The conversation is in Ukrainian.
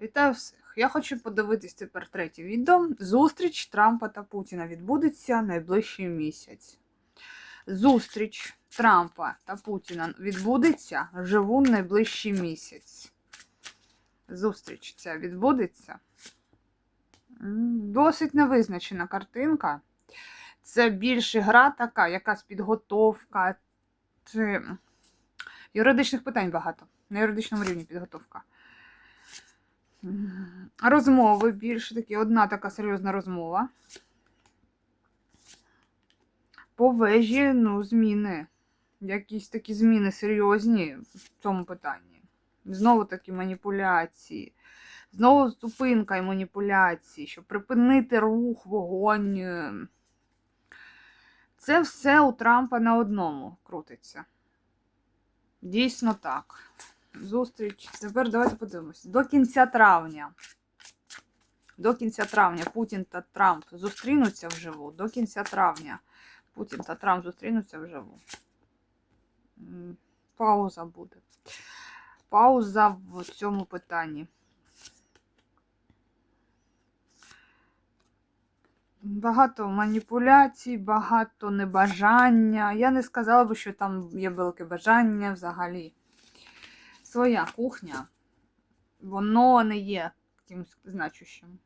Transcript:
Вітаю всіх! Я хочу подивитись тепер третє відео. Зустріч Трампа та Путіна відбудеться найближчий місяць. Зустріч Трампа та Путіна відбудеться живу найближчий місяць. Зустріч ця відбудеться. Досить невизначена картинка. Це більше гра така, якась підготовка. Чи... Юридичних питань багато. На юридичному рівні підготовка. Розмови більше такі. Одна така серйозна розмова. По вежі, ну, зміни. Якісь такі зміни серйозні в цьому питанні. Знову такі маніпуляції. Знову зупинка і маніпуляції, щоб припинити рух, вогонь. Це все у Трампа на одному крутиться. Дійсно так. Зустріч. Тепер давайте подивимося. До кінця травня. До кінця травня Путін та Трамп зустрінуться вживу. До кінця травня Путін та Трамп зустрінуться вживу. Пауза буде. Пауза в цьому питанні. Багато маніпуляцій, багато небажання. Я не сказала би, що там є велике бажання взагалі. Своя кухня, воно не є таким значущим.